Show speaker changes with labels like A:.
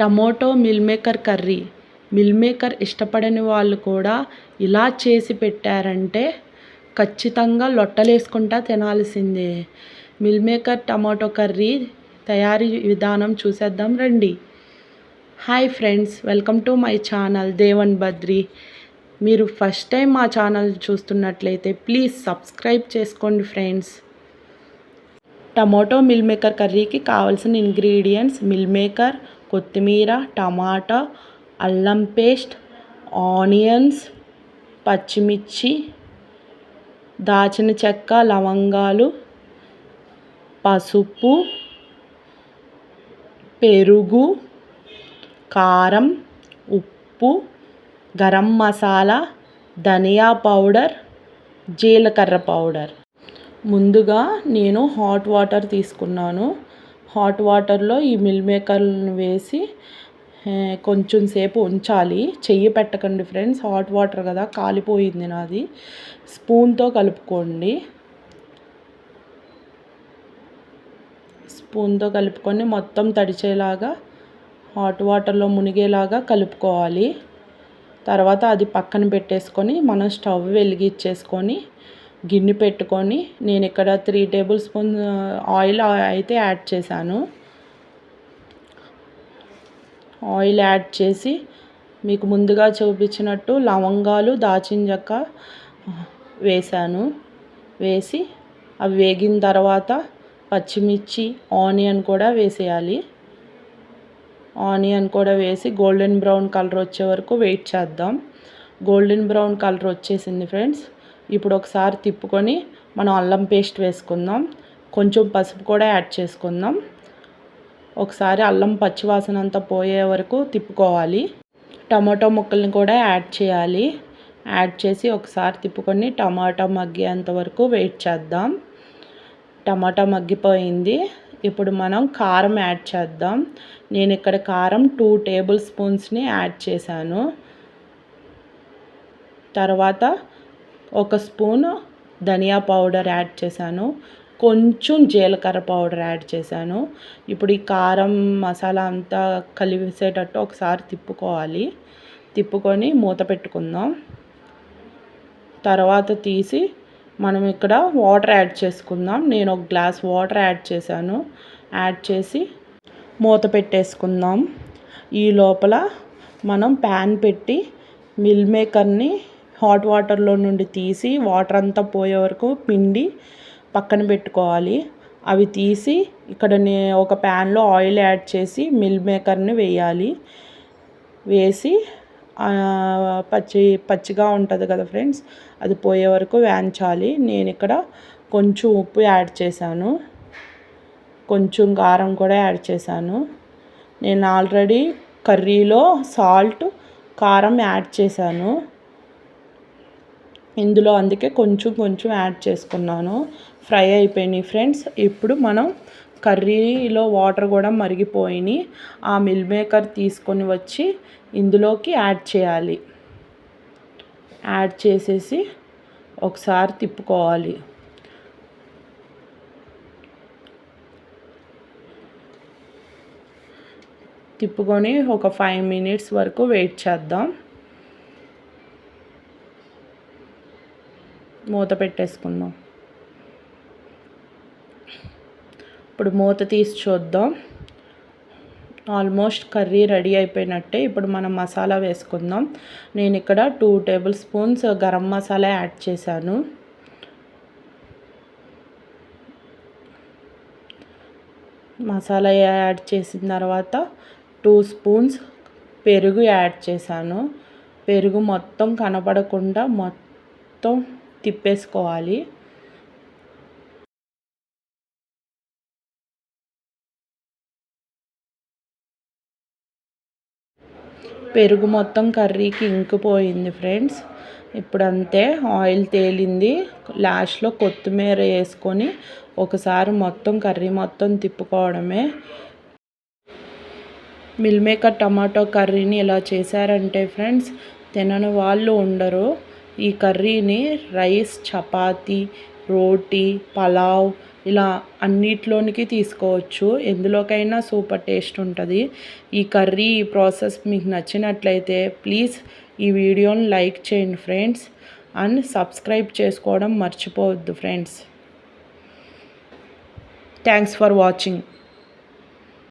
A: Tomato meal maker curry. Meal maker ఇష్టపడని వాళ్ళు కూడా ఇలా చేసి పెట్టారంటే ఖచ్చితంగా లొట్టలేసుకుంటా తినాల్సిందే. మిల్ మేకర్ టమాటో కర్రీ తయారీ విధానం చూసేద్దాం రండి. Hi friends welcome to my channel Devan Badri. మీరు ఫస్ట్ టైం మా ఛానల్ చూస్తున్నట్లయితే ప్లీజ్ సబ్స్క్రైబ్ చేసుకోండి ఫ్రెండ్స్. టమాటో మిల్ మేకర్ కర్రీకి కావాల్సిన ఇంగ్రీడియంట్స్ మిల్ మేకర్ కొత్తిమీర టమాటా అల్లం పేస్ట్ ఆనియన్స్ పచ్చిమిర్చి దాచిన చెక్క లవంగాలు పసుపు పెరుగు కారం ఉప్పు గరం మసాలా ధనియా పౌడర్ జీలకర్ర పౌడర్. ముందుగా నేను హాట్ వాటర్ తీసుకున్నాను. హాట్ వాటర్లో ఈ మిల్ మేకర్లను వేసి కొంచెం సేపు ఉంచాలి. చెయ్యి పెట్టకండి ఫ్రెండ్స్ హాట్ వాటర్ కదా కాలిపోయింది నాది. స్పూన్తో కలుపుకోండి. స్పూన్తో కలుపుకొని మొత్తం తడిచేలాగా హాట్ వాటర్లో మునిగేలాగా కలుపుకోవాలి. తర్వాత అది పక్కన పెట్టేసుకొని మనం స్టవ్ వెలిగించేసుకొని గిన్నె పెట్టుకొని నేను ఇక్కడ త్రీ టేబుల్ స్పూన్ ఆయిల్ అయితే యాడ్ చేశాను. ఆయిల్ యాడ్ చేసి మీకు ముందుగా చూపించినట్టు లవంగాలు దాచిన చెక్క వేసాను వేసి అవి వేగిన తర్వాత పచ్చిమిర్చి ఆనియన్ కూడా వేసేయాలి. ఆనియన్ కూడా వేసి గోల్డెన్ బ్రౌన్ కలర్ వచ్చే వరకు వెయిట్ చేద్దాం. గోల్డెన్ బ్రౌన్ కలర్ వచ్చేసింది ఫ్రెండ్స్. ఇప్పుడు ఒకసారి తిప్పుకొని మనం అల్లం పేస్ట్ వేసుకుందాం. కొంచెం పసుపు కూడా యాడ్ చేసుకుందాం. ఒకసారి అల్లం పచ్చివాసన అంతా పోయే వరకు తిప్పుకోవాలి. టమాటో ముక్కల్ని కూడా యాడ్ చేయాలి. యాడ్ చేసి ఒకసారి తిప్పుకొని టమాటా మగ్గేంత వరకు వెయిట్ చేద్దాం. టమాటా మగ్గిపోయింది. ఇప్పుడు మనం కారం యాడ్ చేద్దాం. నేను ఇక్కడ కారం టూ టేబుల్ స్పూన్స్ని యాడ్ చేశాను. తర్వాత ఒక స్పూన్ ధనియా పౌడర్ యాడ్ చేశాను. కొంచెం జీలకర్ర పౌడర్ యాడ్ చేశాను. ఇప్పుడు ఈ కారం మసాలా అంతా కలిసేటట్టు ఒకసారి తిప్పుకోవాలి. తిప్పుకొని మూత పెట్టుకుందాం. తర్వాత తీసి మనం ఇక్కడ వాటర్ యాడ్ చేసుకుందాం. నేను ఒక గ్లాస్ వాటర్ యాడ్ చేశాను. యాడ్ చేసి మూత పెట్టేసుకుందాం. ఈ లోపల మనం ప్యాన్ పెట్టి మిల్ మేకర్ని హాట్ వాటర్లో నుండి తీసి వాటర్ అంతా పోయే వరకు పిండి పక్కన పెట్టుకోవాలి. అవి తీసి ఇక్కడ ఒక ప్యాన్లో ఆయిల్ యాడ్ చేసి మిల్ మేకర్ని వేయాలి. వేసి పచ్చి పచ్చిగా ఉంటుంది కదా ఫ్రెండ్స్ అది పోయే వరకు వేయించాలి. నేను ఇక్కడ కొంచెం ఉప్పు యాడ్ చేశాను. కొంచెం కారం కూడా యాడ్ చేశాను. నేను ఆల్రెడీ కర్రీలో సాల్ట్ కారం యాడ్ చేశాను. ఇందులో అందుకే కొంచెం కొంచెం యాడ్ చేసుకున్నాను. ఫ్రై అయిపోయినాయి ఫ్రెండ్స్. ఇప్పుడు మనం కర్రీలో వాటర్ కూడా మరిగిపోయినాయి ఆ మిల్ మేకర్ తీసుకొని వచ్చి ఇందులోకి యాడ్ చేయాలి. యాడ్ చేసేసి ఒకసారి తిప్పుకోవాలి. తిప్పుకొని ఒక ఫైవ్ మినిట్స్ వరకు వెయిట్ చేద్దాం. మూత పెట్టేసుకుందాం. ఇప్పుడు మూత తీసి చూద్దాం. ఆల్మోస్ట్ కర్రీ రెడీ అయిపోయినట్టే ఇప్పుడు మనం మసాలా వేసుకుందాం. నేను ఇక్కడ two tablespoons garam masala add చేశాను. మసాలా యాడ్ చేసిన తర్వాత టూ స్పూన్స్ పెరుగు యాడ్ చేశాను. పెరుగు మొత్తం కనపడకుండా మొత్తం తిప్పేసుకోవాలి. పెరుగు మొత్తం కర్రీకి ఇంకిపోయింది ఫ్రెండ్స్. ఇప్పుడు అంతే ఆయిల్ తేలింది. లాస్ట్లో కొత్తిమీర వేసుకొని ఒకసారి మొత్తం కర్రీ మొత్తం తిప్పుకోవడమే. మిల్ మేకర్ టమాటో కర్రీని ఇలా చేశారంటే ఫ్రెండ్స్ తినని వాళ్ళు ఉండరు. ఈ కర్రీని రైస్ చపాతి రోటీ పలావ్ ఇలా అన్నిట్లోనికి తీసుకోవచ్చు. ఎందులోకైనా సూపర్ టేస్ట్ ఉంటుంది. ఈ కర్రీ ఈ ప్రాసెస్ మీకు నచ్చినట్లయితే ప్లీజ్ ఈ వీడియోని లైక్ చేయండి ఫ్రెండ్స్. అండ్ సబ్స్క్రైబ్ చేసుకోవడం మర్చిపోవద్దు ఫ్రెండ్స్. Thanks for watching.